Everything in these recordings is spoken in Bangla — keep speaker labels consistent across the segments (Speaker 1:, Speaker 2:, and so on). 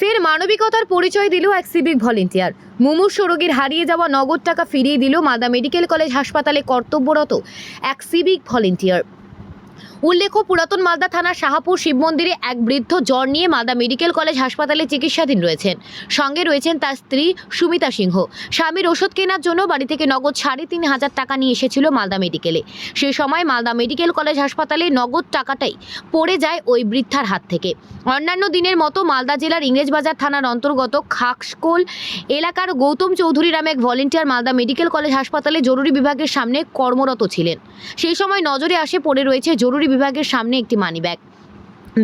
Speaker 1: ফের মানবিকতার পরিচয় দিল এক সিভিক ভলেন্টিয়ার। মুমূর্ষ রোগীর হারিয়ে যাওয়া নগদ টাকা ফিরিয়ে দিল মাদা মেডিকেল কলেজ হাসপাতালে কর্তব্যরত এক সিভিক ভলেন্টিয়ার। উল্লেখ্য, পুরাতন মালদা থানার শাহাপুর শিব মন্দিরে এক বৃদ্ধ জ্বর নিয়ে মালদা মেডিকেল কলেজ হাসপাতালে চিকিৎসাধীন রয়েছেন। সঙ্গে রয়েছেন তার স্ত্রী সুমিতা সিংহ। স্বামীর ওষুধ কেনার জন্য বাড়ি থেকে নগদ সাড়ে তিন হাজার টাকা নিয়ে এসেছিল মালদা মেডিকেলে সে সময় মালদা মেডিকেল কলেজ হাসপাতালে নগদ টাকাটাই পড়ে যায় ওই বৃদ্ধার হাত থেকে। অন্যান্য দিনের মতো মালদা জেলার ইংরেজবাজার থানার অন্তর্গত খাকশকোল এলাকার গৌতম চৌধুরী নামে এক ভলেন্টিয়ার মালদা মেডিকেল কলেজ হাসপাতালে জরুরি বিভাগের সামনে কর্মরত ছিলেন। সেই সময় নজরে আসে পড়ে রয়েছে জরুরি বিভাগের সামনে একটি মানি ব্যাগ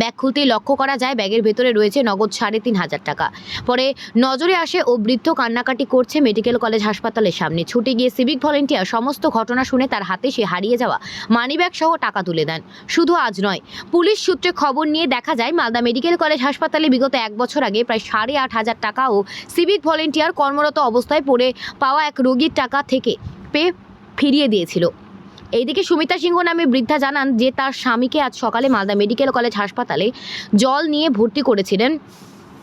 Speaker 1: ব্যাগ খুলতেই লক্ষ্য করা যায়, ব্যাগের ভেতরে রয়েছে নগদ সাড়ে তিন হাজার টাকা। পরে নজরে আসে ও বৃদ্ধ কান্নাকাটি করছে মেডিকেল কলেজ হাসপাতালের সামনে। ছুটে গিয়ে সিভিক ভলেন্টিয়ার সমস্ত ঘটনা শুনে তার হাতে সে হারিয়ে যাওয়া মানিব্যাগ সহ টাকা তুলে দেন। শুধু আজ নয়, পুলিশ সূত্রে খবর নিয়ে দেখা যায়, মালদা মেডিকেল কলেজ হাসপাতালে বিগত এক বছর আগে প্রায় সাড়ে আট হাজার টাকা ও সিভিক ভলেন্টিয়ার কর্মরত অবস্থায় পড়ে পাওয়া এক রোগীর টাকা থেকে পেয়ে ফিরিয়ে দিয়েছিল। এইদিকে সুমিতা সিংহ নামে বৃদ্ধা জানান যে তার স্বামীকে আজ সকালে মালদা মেডিকেল কলেজ হাসপাতালে জল নিয়ে ভর্তি করেছিলেন।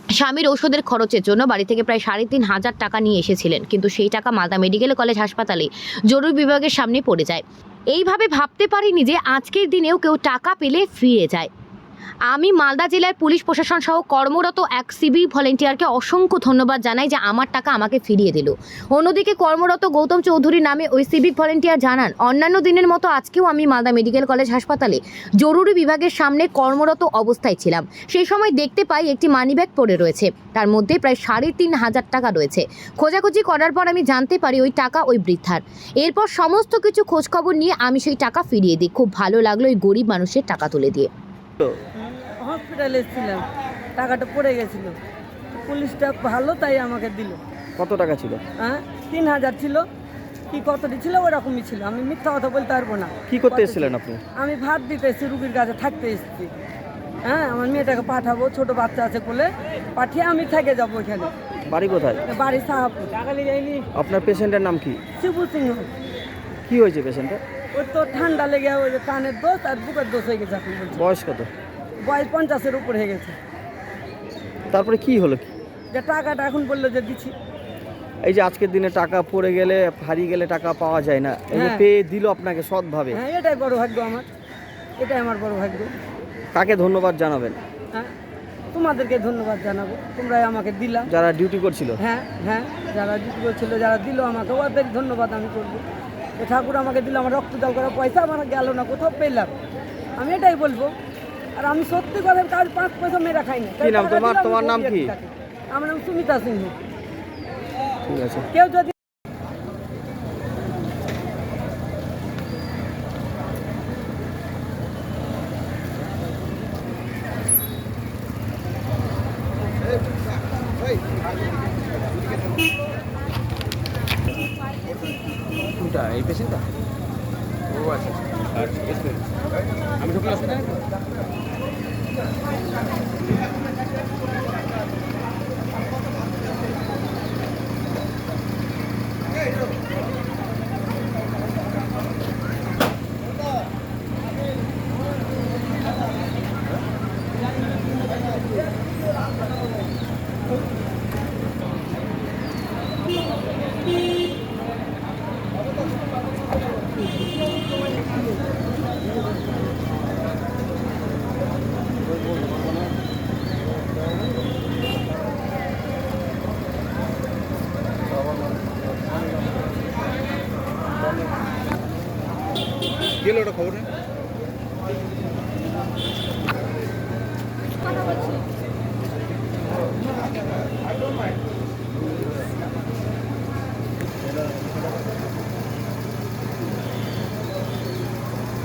Speaker 1: স্বামীর ওষুধের খরচের জন্য বাড়ি থেকে প্রায় সাড়ে তিন হাজার টাকা নিয়ে এসেছিলেন। কিন্তু সেই টাকা মালদা মেডিকেল কলেজ হাসপাতালে জরুরি বিভাগের সামনে পড়ে যায়। এইভাবে ভাবতে পারিনি যে আজকের দিনেও কেউ টাকা পেলে ফিরে যায়। আমি মালদা জেলার পুলিশ প্রশাসন সহ কর্মরত এক সিভিক ভলেন্টিয়ারকে অসংখ্য ধন্যবাদ জানাই যে আমার টাকা আমাকে ফিরিয়ে দিল। অন্যদিকে কর্মরত গৌতম চৌধুরী নামে ওই সিভিক ভলেন্টিয়ার জানান, অন্যান্য দিনের মতো আজকেও আমি মালদা মেডিকেল কলেজ হাসপাতালে জরুরি বিভাগের সামনে কর্মরত অবস্থায় ছিলাম। সেই সময় দেখতে পাই একটি মানিব্যাগ পড়ে রয়েছে। তার মধ্যে প্রায় সাড়ে তিন হাজার টাকা রয়েছে। খোঁজাখুঁজি করার পর আমি জানতে পারি ওই টাকা ওই বৃদ্ধার। এরপর সমস্ত কিছু খোঁজখবর নিয়ে আমি সেই টাকা ফিরিয়ে দিই। খুব ভালো লাগল ওই গরিব মানুষের টাকা তুলে দিয়ে।
Speaker 2: হসপিটালে ছিলাম টাকাটা পড়ে গেছিল। পুলিশটা ভালো তাই আমাকে দিল।
Speaker 3: কত টাকা ছিল?
Speaker 2: হ্যাঁ? তিন হাজার ছিল। কি কতটি ছিল ওরকমই ছিল। আমি মিথ্যা কথা বলতে পারব না।
Speaker 3: কি করতে এসেছিলেন আপনি?
Speaker 2: আমি ভাত দিতে এসেছি রুগীর কাছে থাকতে এসেছি। হ্যাঁ আমার মেয়েটাকে পাঠাবো ছোট বাচ্চা আছে বলে পাঠিয়ে আমি থেকে যাব এখানে।
Speaker 3: বাড়ি কোথায়?
Speaker 2: বাড়ি সাহাপুর। টাকা নিয়ে যাইনি
Speaker 3: আপনার পেশেন্টের নাম কি?
Speaker 2: শিবু সিংহ।
Speaker 3: কি হয়েছে পেশেন্টের
Speaker 2: ওর তো ঠান্ডা লেগে ওই যে কানের দোষ আর বুকের দোষ হয়ে গেছে এখন বলছে
Speaker 3: বয়স কত?
Speaker 2: বয়স পঞ্চাশের উপর হয়ে গেছে।
Speaker 3: তারপরে কি হলো কি?
Speaker 2: যে টাকাটা এখন বলল যে দিচ্ছি।
Speaker 3: এই যে আজকের দিনে টাকা পড়ে গেলে হারিয়ে গেলে টাকা পাওয়া যায় না। এই যে
Speaker 2: হ্যাঁ।
Speaker 3: পেয়ে দিল আপনাকে সৎভাবে।
Speaker 2: হ্যাঁ এটাই বড় ভাগ্য আমার। এটাই আমার বড় ভাগ্য।
Speaker 3: কাকে ধন্যবাদ জানাবেন?
Speaker 2: হ্যাঁ তোমাদেরকে ধন্যবাদ জানাব। তোমরাই আমাকে দিলাম
Speaker 3: যারা ডিউটি করছিল।
Speaker 2: হ্যাঁ হ্যাঁ যারা জিত করছিল যারা দিল আমাকে ওদের ধন্যবাদ আমি করব। যে ঠাকুর আমাকে দিল আমার রক্ত দল করার পয়সা আমার গেল না কোথাও পেলাম। আমি এটাই বলব। আর আমি সত্যি কথা কাজ পাঁচ পয়সা মেয়েরা খাই না
Speaker 3: তোমার? তোমার নাম কি?
Speaker 2: আমার নাম সুমিতা সিংহ।
Speaker 3: ঠিক আছে।
Speaker 2: কেউ যদি
Speaker 4: কোনটা এই পেশেন্টটা ও আচ্ছা আর আমি ঢুকলে অসুবিধা গেল ওটা খবর নেই কথা বলছি